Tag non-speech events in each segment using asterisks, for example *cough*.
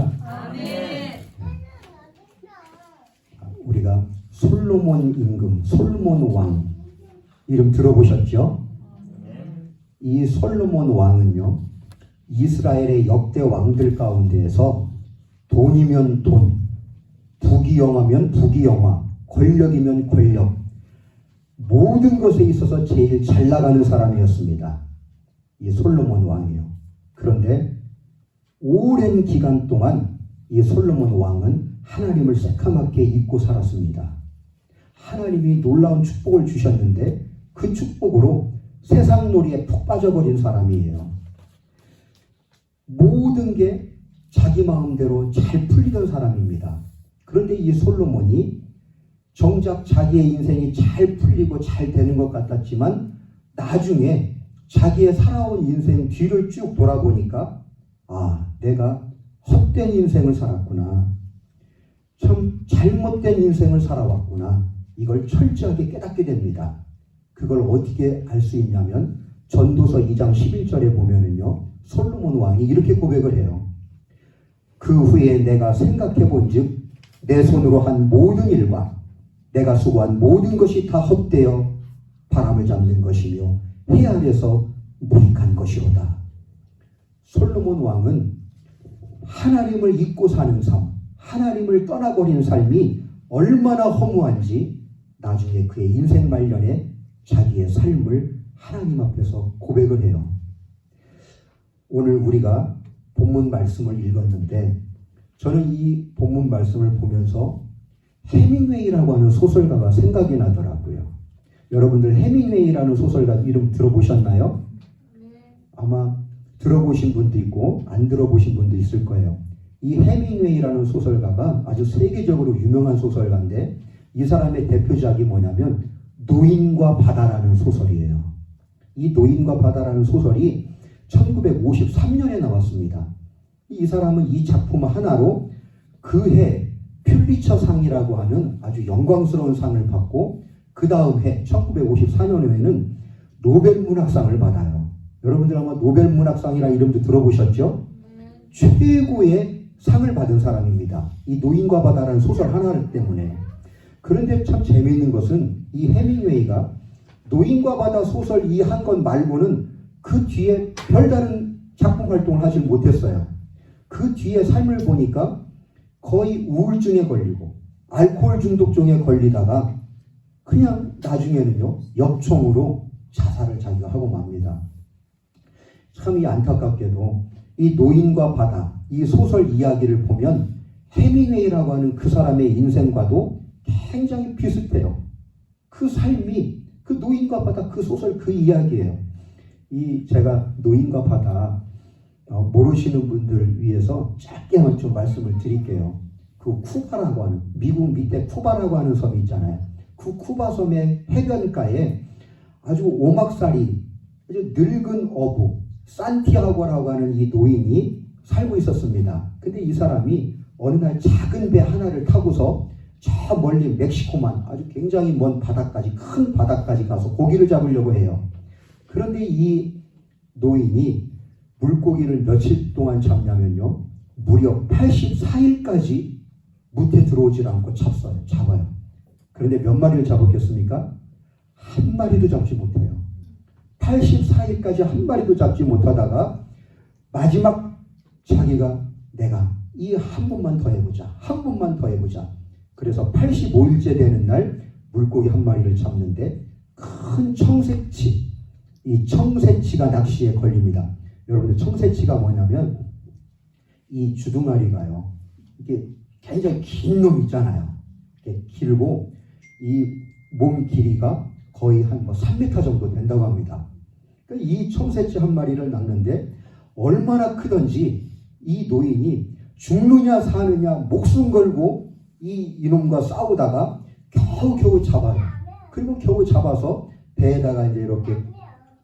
할렐루야. 우리가 솔로몬 임금, 솔로몬 왕 이름 들어보셨죠? 이 솔로몬 왕은요 이스라엘의 역대 왕들 가운데에서 돈이면 돈, 부귀영화면 부귀영화, 권력이면 권력 모든 것에 있어서 제일 잘 나가는 사람이었습니다. 이 솔로몬 왕이요. 그런데 오랜 기간 동안 이 솔로몬 왕은 하나님을 새카맣게 잊고 살았습니다. 하나님이 놀라운 축복을 주셨는데 그 축복으로 세상 놀이에 푹 빠져버린 사람이에요. 모든 게 자기 마음대로 잘 풀리던 사람입니다. 그런데 이 솔로몬이 정작 자기의 인생이 잘 풀리고 잘 되는 것 같았지만 나중에 자기의 살아온 인생 뒤를 쭉 돌아보니까 아, 내가 헛된 인생을 살았구나. 참 잘못된 인생을 살아왔구나. 이걸 철저하게 깨닫게 됩니다. 그걸 어떻게 알 수 있냐면 전도서 2장 11절에 보면은요. 솔로몬 왕이 이렇게 고백을 해요. 그 후에 내가 생각해 본즉 내 손으로 한 모든 일과 내가 수고한 모든 것이 다 헛되어 바람을 잡는 것이며 해 아래서 무익한 것이로다. 솔로몬 왕은 하나님을 잊고 사는 삶, 하나님을 떠나버린 삶이 얼마나 허무한지 나중에 그의 인생 말년에 자기의 삶을 하나님 앞에서 고백을 해요. 오늘 우리가 본문 말씀을 읽었는데 저는 이 본문 말씀을 보면서 해밍웨이라고 하는 소설가가 생각이 나더라고요. 여러분들 해밍웨이라는 소설가 이름 들어보셨나요? 아마 들어보신 분도 있고 안 들어보신 분도 있을 거예요. 이 해밍웨이라는 소설가가 아주 세계적으로 유명한 소설가인데 이 사람의 대표작이 뭐냐면 노인과 바다라는 소설이에요. 이 노인과 바다라는 소설이 1953년에 나왔습니다. 이 사람은 이 작품 하나로 그해 퓰리처 상이라고 하는 아주 영광스러운 상을 받고 그 다음 해 1954년에는 노벨 문학상을 받아요. 여러분들 아마 노벨 문학상이라 이름도 들어보셨죠? 최고의 상을 받은 사람입니다. 이 노인과 바다라는 소설 하나 때문에. 그런데 참 재미있는 것은 이 해밍웨이가 노인과 바다 소설 이 한 권 말고는 그 뒤에 별다른 작품 활동을 하지 못했어요. 그 뒤에 삶을 보니까 거의 우울증에 걸리고 알코올 중독증에 걸리다가 그냥 나중에는요 역총으로 자살을 자기가 하고 맙니다. 참 이 안타깝게도 이 노인과 바다 이 소설 이야기를 보면 해밍웨이라고 하는 그 사람의 인생과도 굉장히 비슷해요. 그 삶이 그 노인과 바다 그 소설 그 이야기예요. 이 제가 노인과 바다 어, 모르시는 분들을 위해서 짧게만 좀 말씀을 드릴게요. 그 쿠바라고 하는 미국 밑에 쿠바라고 하는 섬이 있잖아요. 그 쿠바 섬의 해변가에 아주 오막살이 아주 늙은 어부 산티아고라고 하는 이 노인이 살고 있었습니다. 근데 이 사람이 어느 날 작은 배 하나를 타고서 저 멀리 멕시코만 아주 굉장히 먼 바다까지 큰 바다까지 가서 고기를 잡으려고 해요. 그런데 이 노인이 물고기를 며칠 동안 잡냐면요. 무려 84일까지 무태 들어오질 않고 잡어요. 잡아요. 그런데 몇 마리를 잡았겠습니까? 한 마리도 잡지 못해요. 84일까지 한 마리도 잡지 못하다가 마지막 자기가 내가 이 한 번만 더 해보자. 한 번만 더 해보자. 그래서 85일째 되는 날 물고기 한 마리를 잡는데 큰 청새치, 이 청새치가 낚시에 걸립니다. 여러분들 청새치가 뭐냐면 이 주둥아리가요. 이게 굉장히 긴 놈 있잖아요. 이게 길고 이 몸 길이가 거의 한 뭐 3m 정도 된다고 합니다. 그러니까 이 청새치 한 마리를 낳는데 얼마나 크던지 이 노인이 죽느냐 사느냐 목숨 걸고 이 이놈과 싸우다가 겨우겨우 잡아요. 그리고 겨우 잡아서 배에다가 이제 이렇게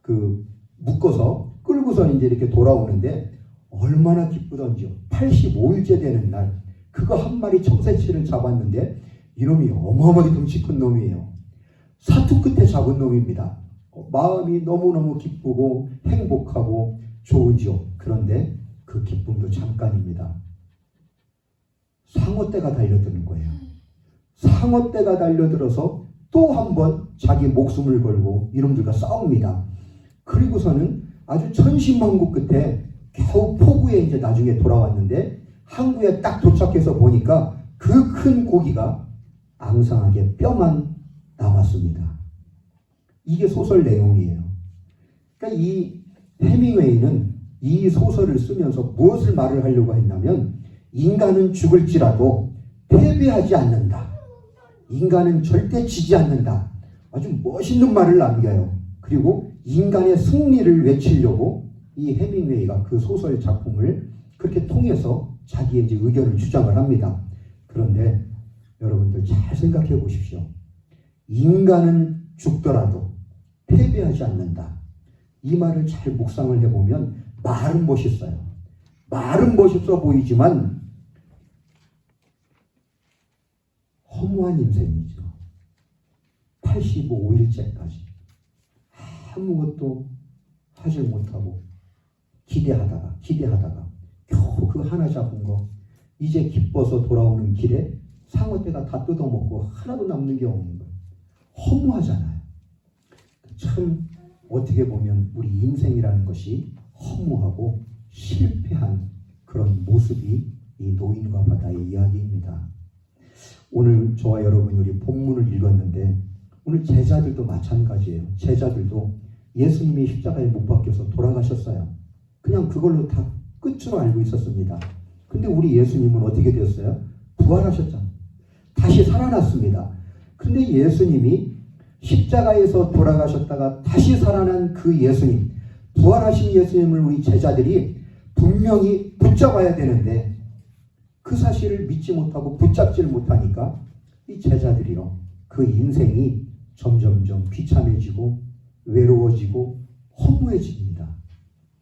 그 묶어서 끌고서 이제 이렇게 돌아오는데 얼마나 기쁘던지요. 85일째 되는 날 그거 한 마리 청새치를 잡았는데 이놈이 어마어마하게 덩치 큰 놈이에요. 사투 끝에 잡은 놈입니다. 어, 마음이 너무너무 기쁘고 행복하고 좋은지요. 그런데 그 기쁨도 잠깐입니다. 상어떼가 달려드는 거예요. 상어떼가 달려들어서 또 한 번 자기 목숨을 걸고 이놈들과 싸웁니다. 그리고서는 아주 천신만고 끝에 겨우 포구에 이제 나중에 돌아왔는데 항구에 딱 도착해서 보니까 그 큰 고기가 앙상하게 뼈만 남았습니다. 이게 소설 내용이에요. 그러니까 이 해밍웨이는 이 소설을 쓰면서 무엇을 말을 하려고 했냐면 인간은 죽을지라도 패배하지 않는다. 인간은 절대 지지 않는다. 아주 멋있는 말을 남겨요. 그리고 인간의 승리를 외치려고 이 해밍웨이가 그 소설 작품을 그렇게 통해서 자기의 이제 의견을 주장을 합니다. 그런데 여러분들 잘 생각해 보십시오. 인간은 죽더라도 패배하지 않는다. 이 말을 잘 묵상을 해보면 말은 멋있어요. 말은 멋있어 보이지만 허무한 인생이죠. 85일째까지 아무것도 하질 못하고 기대하다가 기대하다가 겨우 그 하나 잡은 거 이제 기뻐서 돌아오는 길에 상어떼가 다 뜯어먹고 하나도 남는 게 없는 거예요. 허무하잖아요. 참 어떻게 보면 우리 인생이라는 것이 허무하고 실패한 그런 모습이 이 노인과 바다의 이야기입니다. 오늘 저와 여러분이 우리 본문을 읽었는데 오늘 제자들도 마찬가지예요. 제자들도 예수님이 십자가에 못 박혀서 돌아가셨어요. 그냥 그걸로 다 끝으로 알고 있었습니다. 근데 우리 예수님은 어떻게 되었어요? 부활하셨잖아요. 다시 살아났습니다. 근데 예수님이 십자가에서 돌아가셨다가 다시 살아난 그 예수님, 부활하신 예수님을 우리 제자들이 분명히 붙잡아야 되는데 그 사실을 믿지 못하고 붙잡지를 못하니까 이 제자들이요. 그 인생이 점점점 비참해지고 외로워지고 허무해집니다.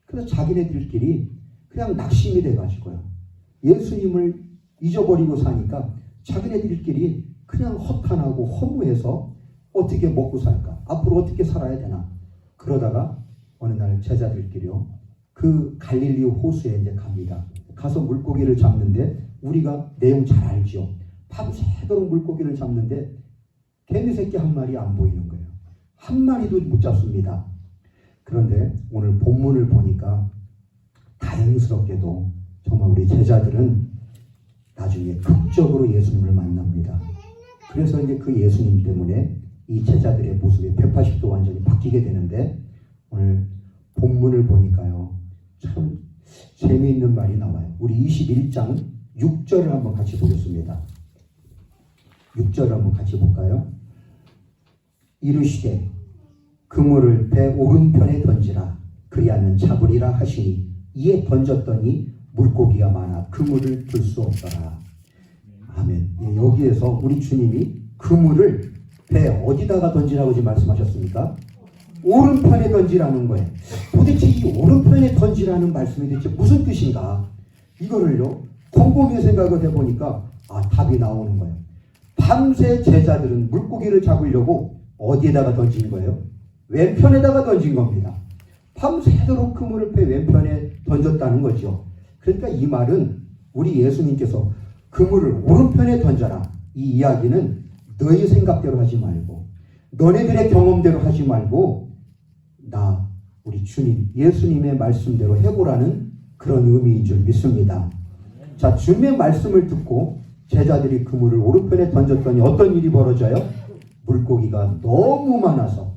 그래서 자기네들끼리 그냥 낙심이 돼가지고요. 예수님을 잊어버리고 사니까 자기네들끼리 그냥 허탄하고 허무해서 어떻게 먹고 살까? 앞으로 어떻게 살아야 되나? 그러다가 어느 날 제자들끼리요. 그 갈릴리 호수에 이제 갑니다. 가서 물고기를 잡는데 우리가 내용 잘 알죠. 밤새도록 물고기를 잡는데 개미 새끼 한 마리 안 보이는 거예요. 한 마리도 못 잡습니다. 그런데 오늘 본문을 보니까 다행스럽게도 정말 우리 제자들은 나중에 극적으로 예수님을 만납니다. 그래서 이제 그 예수님 때문에 이 제자들의 모습이 180도 완전히 바뀌게 되는데 오늘 본문을 보니까요. 참 재미있는 말이 나와요. 우리 21장 6절을 한번 같이 보겠습니다. 6절을 한번 같이 볼까요? 이르시되 그물을 배 오른편에 던지라 그리하면 잡으리라 하시니 이에 던졌더니 물고기가 많아 그물을 들 수 없더라. 아멘. 예, 여기에서 우리 주님이 그물을 배 어디다가 던지라고 지금 말씀하셨습니까? 오른편에 던지라는 거예요. 도대체 이 오른편에 던지라는 말씀이 대체 무슨 뜻인가? 이거를요, 곰곰이 생각을 해보니까, 아, 답이 나오는 거예요. 밤새 제자들은 물고기를 잡으려고 어디에다가 던진 거예요? 왼편에다가 던진 겁니다. 밤새도록 그물을 배 왼편에 던졌다는 거죠. 그러니까 이 말은 우리 예수님께서 그물을 오른편에 던져라. 이 이야기는 너희 생각대로 하지 말고, 너네들의 경험대로 하지 말고, 나, 우리 주님, 예수님의 말씀대로 해보라는 그런 의미인 줄 믿습니다. 자, 주님의 말씀을 듣고 제자들이 그물을 오른편에 던졌더니 어떤 일이 벌어져요? 물고기가 너무 많아서,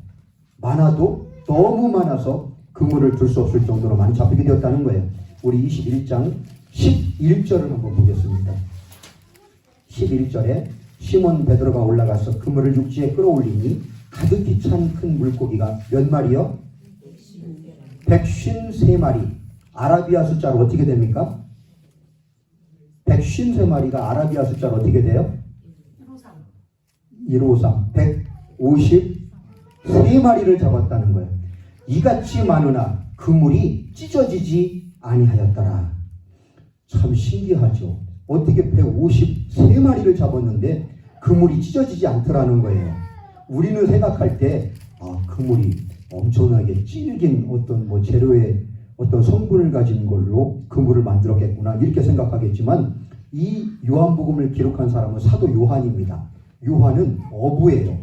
많아도 너무 많아서 그물을 들수 없을 정도로 많이 잡히게 되었다는 거예요. 우리 21장 11절을 한번 보겠습니다. 11절에 시몬 베드로가 올라가서 그물을 육지에 끌어올리니 가득히 찬 큰 물고기가 몇 마리요? 153마리. 아라비아 숫자로 어떻게 됩니까? 153마리가 아라비아 숫자로 어떻게 돼요? 153. 153마리를 잡았다는 거예요. 이같이 많으나 그물이 찢어지지 아니하였더라. 참 신기하죠. 어떻게 153마리를 잡았는데 그물이 찢어지지 않더라는 거예요. 우리는 생각할 때, 아, 그물이 엄청나게 질긴 어떤 뭐 재료의 어떤 성분을 가진 걸로 그물을 만들었겠구나. 이렇게 생각하겠지만 이 요한복음을 기록한 사람은 사도 요한입니다. 요한은 어부예요.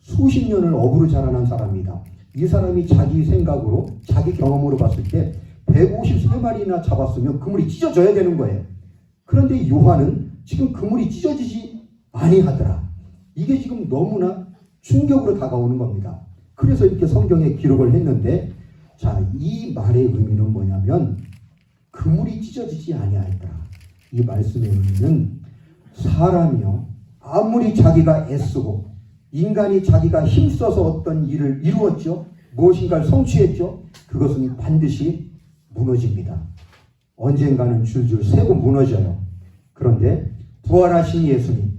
수십 년을 어부로 자라난 사람이다. 이 사람이 자기 생각으로 자기 경험으로 봤을 때 153마리나 잡았으면 그물이 찢어져야 되는 거예요. 그런데 요한은 지금 그물이 찢어지지 아니하더라. 이게 지금 너무나 충격으로 다가오는 겁니다. 그래서 이렇게 성경에 기록을 했는데 자, 이 말의 의미는 뭐냐면 그물이 찢어지지 아니하였더라. 이 말씀의 의미는 사람이요 아무리 자기가 애쓰고 인간이 자기가 힘써서 어떤 일을 이루었죠. 무엇인가를 성취했죠. 그것은 반드시 무너집니다. 언젠가는 줄줄 새고 무너져요. 그런데 부활하신 예수님,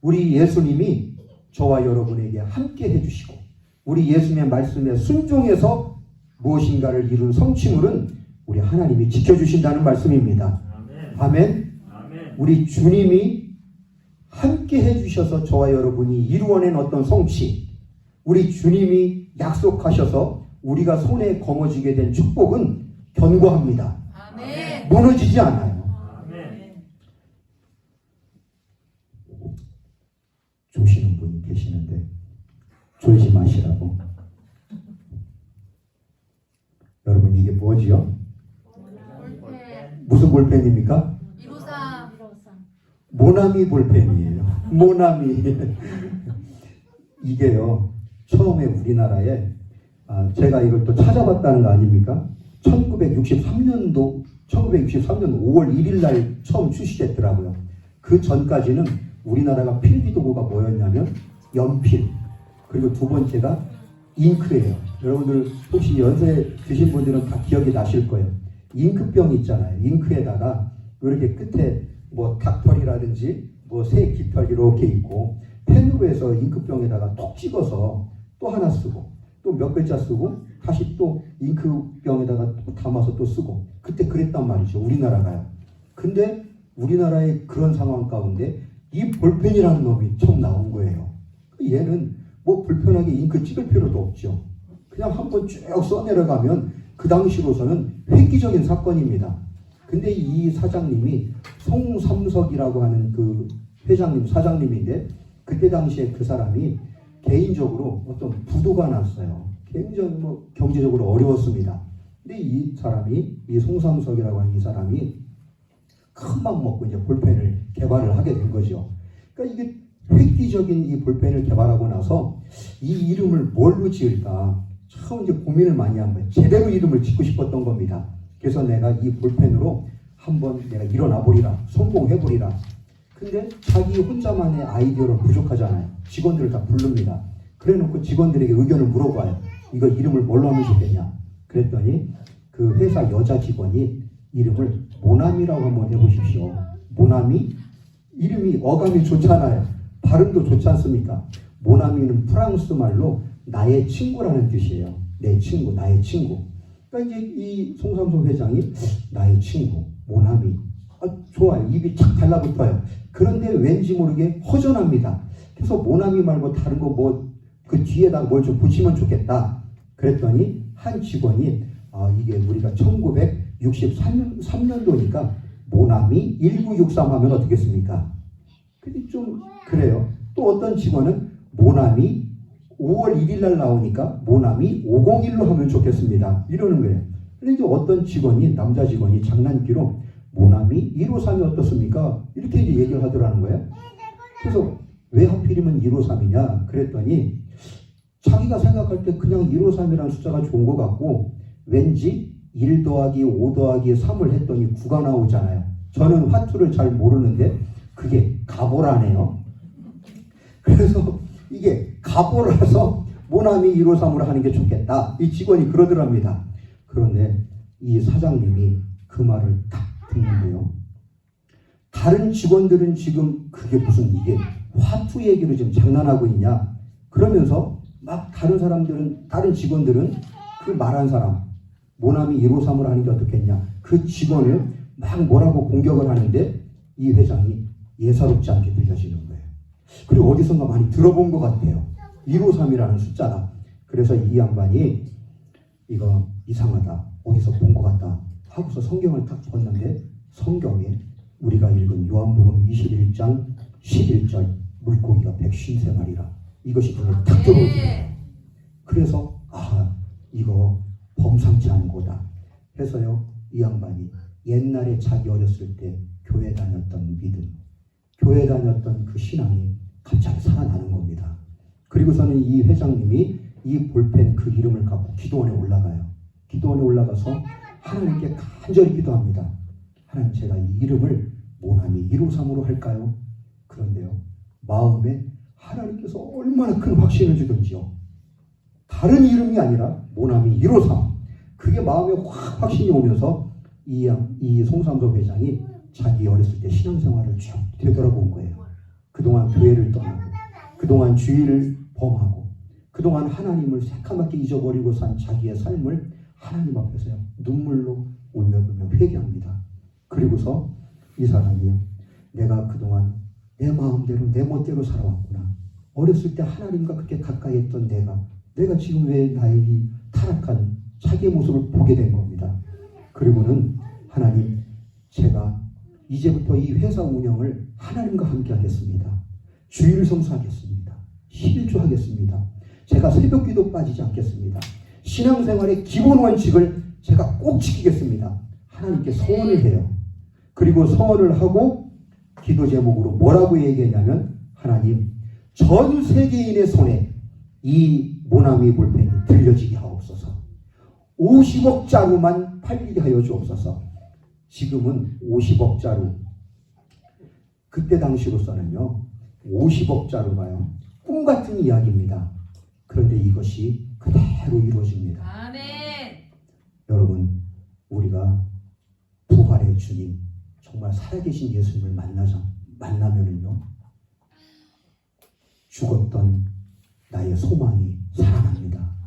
우리 예수님이 저와 여러분에게 함께 해주시고 우리 예수님의 말씀에 순종해서 무엇인가를 이룬 성취물은 우리 하나님이 지켜주신다는 말씀입니다. 아멘. 아멘. 아멘. 우리 주님이 함께 해주셔서 저와 여러분이 이루어낸 어떤 성취, 우리 주님이 약속하셔서 우리가 손에 거머쥐게 된 축복은 견고합니다. 아멘. 무너지지 않아요. 아멘. 조시는 분이 계시는데 졸지 마시라고. 여러분 이게 뭐지요? 볼펜 무슨 볼펜입니까? 153 모나미 볼펜이에요. *laughs* 모나미. 이게요. 처음에 우리나라에 아, 제가 이걸 또 찾아봤다는 거 아닙니까? 1963년도 1963년 5월 1일 날 처음 출시됐더라고요. 그 전까지는 우리나라가 필기 도구가 뭐였냐면 연필 그리고 두 번째가 잉크예요. 여러분들 혹시 연세 드신 분들은 다 기억이 나실 거예요. 잉크병 있잖아요. 잉크에다가 이렇게 끝에 뭐 닭털이라든지 뭐새 깃털 이렇게 있고 펜으로 해서 잉크병에다가 똑 찍어서 또 하나 쓰고 또 몇 글자 쓰고 다시 또 잉크병에다가 또 담아서 또 쓰고 그때 그랬단 말이죠. 우리나라가요. 근데 우리나라의 그런 상황 가운데 이 볼펜이라는 놈이 처음 나온 거예요. 얘는 뭐 불편하게 잉크 찍을 필요도 없죠. 그냥 한번 쭉 써내려가면 그 당시로서는 획기적인 사건입니다. 근데 이 사장님이 송삼석이라고 하는 그 회장님, 사장님인데 그때 당시에 그 사람이 개인적으로 어떤 부도가 났어요. 굉장히 뭐 경제적으로 어려웠습니다. 근데 이 사람이 이 송삼석이라고 하는 이 사람이 큰 맘 먹고 이제 볼펜을 개발을 하게 된 거죠. 그러니까 이게 획기적인 이 볼펜을 개발하고 나서 이 이름을 뭘로 지을까 처음 이제 고민을 많이 한 거예요. 제대로 이름을 짓고 싶었던 겁니다. 그래서 내가 이 볼펜으로 한번 내가 일어나 보리라, 성공해 보리라. 근데 자기 혼자만의 아이디어는 부족하잖아요. 직원들을 다 부릅니다. 그래 놓고 직원들에게 의견을 물어봐요. 이거 이름을 뭘로 하면 좋겠냐? 그랬더니 그 회사 여자 직원이 이름을 모나미라고 한번 해보십시오. 모나미 이름이 어감이 좋잖아요. 발음도 좋지 않습니까? 모나미는 프랑스 말로 나의 친구라는 뜻이에요. 내 친구, 나의 친구. 그러니까 이제 이 송삼소 회장이 나의 친구, 모나미. 아, 좋아요. 입이 착 달라붙어요. 그런데 왠지 모르게 허전합니다. 그래서 모나미 말고 다른 거 뭐 그 뒤에다 뭘 좀 붙이면 좋겠다. 그랬더니 한 직원이 아, 이게 우리가 1900 63년도니까 모나미 1963 하면 어떻겠습니까? 근데 좀 그래요. 또 어떤 직원은 모나미 5월 1일 날 나오니까 모나미 501로 하면 좋겠습니다. 이러는 거예요. 그런데 어떤 직원이 남자 직원이 장난기로 모나미 153이 어떻습니까? 이렇게 이제 얘기를 하더라는 거예요. 그래서 왜 하필이면 153이냐 그랬더니 자기가 생각할 때 그냥 153이라는 숫자가 좋은 것 같고 왠지 1 더하기 5 더하기 3을 했더니 9가 나오잖아요. 저는 화투를 잘 모르는데 그게 가보라네요. 그래서 이게 가보라서 모나미 153으로 하는 게 좋겠다. 이 직원이 그러더랍니다. 그런데 이 사장님이 그 말을 딱 듣는데요. 다른 직원들은 지금 그게 무슨 이게 화투 얘기로 지금 장난하고 있냐? 그러면서 막 다른 사람들은 다른 직원들은 그 말한 사람 모나미 153으로 하는 게 어떻겠냐? 그 직원을 막 뭐라고 공격을 하는데 이 회장이 예사롭지 않게 들려지는 거예요. 그리고 어디선가 많이 들어본 것 같아요. 153이라는 숫자가. 그래서 이 양반이 이거 이상하다. 어디서 본 것 같다. 하고서 성경을 딱 봤는데 성경에 우리가 읽은 요한복음 21장 11절 물고기가 153마리라 이것이 눈에 탁 들어오죠. 네. 그래서 아 이거 범상치 않은 거다. 해서요 이 양반이 옛날에 자기 어렸을 때 교회 다녔던 믿음 교회 다녔던 그 신앙이 갑자기 살아나는 겁니다. 그리고서는 이 회장님이 이 볼펜 그 이름을 갖고 기도원에 올라가요. 기도원에 올라가서 하나님께 간절히 기도합니다. 하나님 제가 이 이름을 모나미 153으로 할까요? 그런데요 마음에 하나님께서 얼마나 큰 확신을 주든지요. 다른 이름이 아니라 모나미 153. 그게 마음에 확 확신이 오면서 이, 양- 이 송삼도 회장이 자기 어렸을 때 신앙생활을 쭉 되돌아본 거예요. 그동안 교회를 떠나고, 그동안 주의를 범하고, 그동안 하나님을 새카맣게 잊어버리고 산 자기의 삶을 하나님 앞에서요, 눈물로 울며불며 회개합니다. 그리고서 이 사람이요, 내가 그동안 내 마음대로, 내 멋대로 살아왔구나. 어렸을 때 하나님과 그렇게 가까이 했던 내가 내가 지금 왜 나의 이 타락한 자기의 모습을 보게 된 겁니다. 그리고는 하나님, 제가 이제부터 이 회사 운영을 하나님과 함께 하겠습니다. 주의를 성수하겠습니다. 11조 하겠습니다. 제가 새벽 기도 빠지지 않겠습니다. 신앙생활의 기본 원칙을 제가 꼭 지키겠습니다. 하나님께 서원을 해요. 그리고 서원을 하고 기도 제목으로 뭐라고 얘기했냐면 하나님 전 세계인의 손에 이 모나미 볼펜이 들려지게 하옵소서. 50억 자루만 팔리게 하여 주옵소서. 지금은 50억 자루. 그때 당시로서는요. 50억 자루가요. 꿈 같은 이야기입니다. 그런데 이것이 그대로 이루어집니다. 아멘. 여러분, 우리가 부활의 주님, 정말 살아계신 예수님을 만나자, 만나면은요, 죽었던 나의 소망이 살아납니다.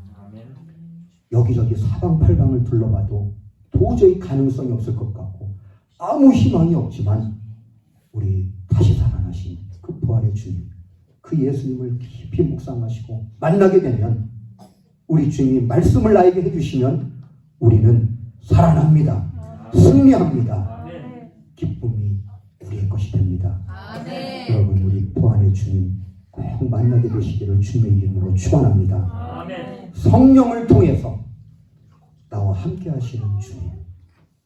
여기저기 사방팔방을 둘러봐도 도저히 가능성이 없을 것 같고, 아무 희망이 없지만, 우리 다시 살아나신 그 부활의 주님, 그 예수님을 깊이 묵상하시고 만나게 되면, 우리 주님이 말씀을 나에게 해주시면, 우리는 살아납니다. 승리합니다. 기쁨이 우리의 것이 됩니다. 여러분 우리 부활의 주님 꼭 만나게 되시기를 주님의 이름으로 축원합니다. 성령을 통해서 나와 함께 하시는 주님.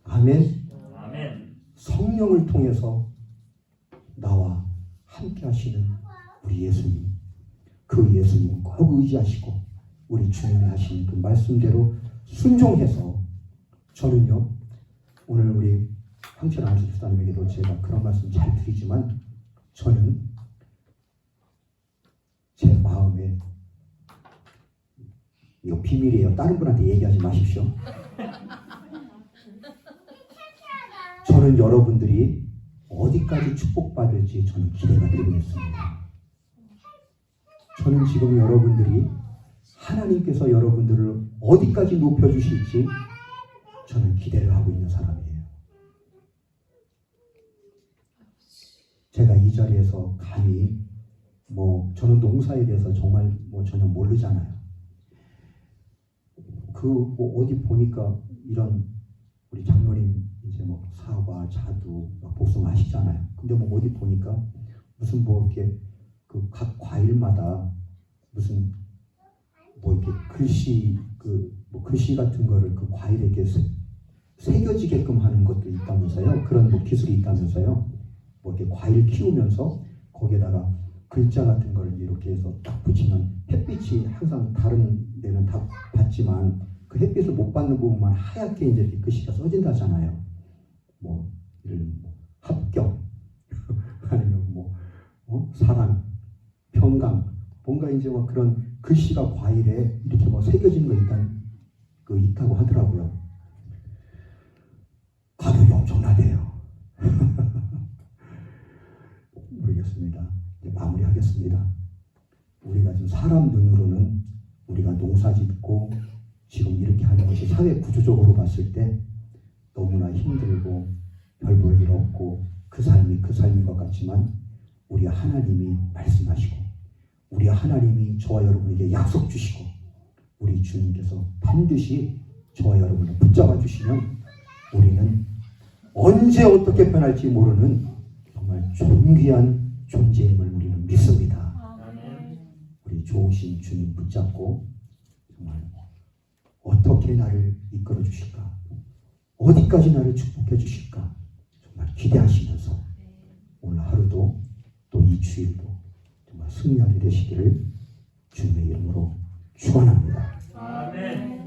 아멘. 아멘. 성령을 통해서 나와 함께 하시는 우리 예수님. 그 예수님 꼭 의지하시고 우리 주님이 하신 그 말씀대로 순종해서 저는요 오늘 우리 황철 안수 집사님에게도 제가 그런 말씀 잘 드리지만 저는 제 마음에 이거 비밀이에요. 다른 분한테 얘기하지 마십시오. 저는 여러분들이 어디까지 축복받을지 저는 기대가 되고 있습니다. 저는 지금 여러분들이 하나님께서 여러분들을 어디까지 높여주실지 저는 기대를 하고 있는 사람이에요. 제가 이 자리에서 감히 뭐 저는 농사에 대해서 정말 뭐 전혀 모르잖아요. 그뭐 어디 보니까 이런 우리 장로님 이제 뭐 사과, 자두, 막 복숭아 하시잖아요. 근데 뭐 어디 보니까 무슨 뭐 이렇게 그 각 과일마다 무슨 뭐 이렇게 글씨 그 뭐 글씨 같은 거를 그 과일에 이렇게 새- 새겨지게끔 하는 것도 있다면서요. 그런 뭐 기술이 있다면서요. 뭐 이렇게 과일 키우면서 거기에다가 글자 같은 걸 이렇게 해서 딱 붙이면 햇빛이 항상 다른 데는 다 받지만 그 햇빛을 못 받는 부분만 하얗게 이제 글씨가 써진다잖아요. 뭐 예를 뭐 합격 *laughs* 아니면 뭐 어? 사랑, 평강 뭔가 이제 뭐 그런 글씨가 과일에 이렇게 뭐 새겨진 거 있다 그 있다고 하더라고요. 가격이 엄청나대요. *laughs* 모르겠습니다. 이제 마무리하겠습니다. 우리가 지금 사람 눈으로는 우리가 농사 짓고 지금 이렇게 하는 것이 사회 구조적으로 봤을 때 너무나 힘들고 별 볼 일 없고 그 삶이 그 삶인 것 같지만 우리 하나님이 말씀하시고 우리 하나님이 저와 여러분에게 약속 주시고 우리 주님께서 반드시 저와 여러분을 붙잡아 주시면 우리는 언제 어떻게 변할지 모르는 정말 존귀한 존재임을 우리는 믿습니다. 우리 좋으신 주님 붙잡고 정말 어떻게 나를 이끌어 주실까? 어디까지 나를 축복해 주실까? 정말 기대하시면서 오늘 하루도 또 이 주일도 정말 승리하게 되시기를 주님의 이름으로 축원합니다. 아멘.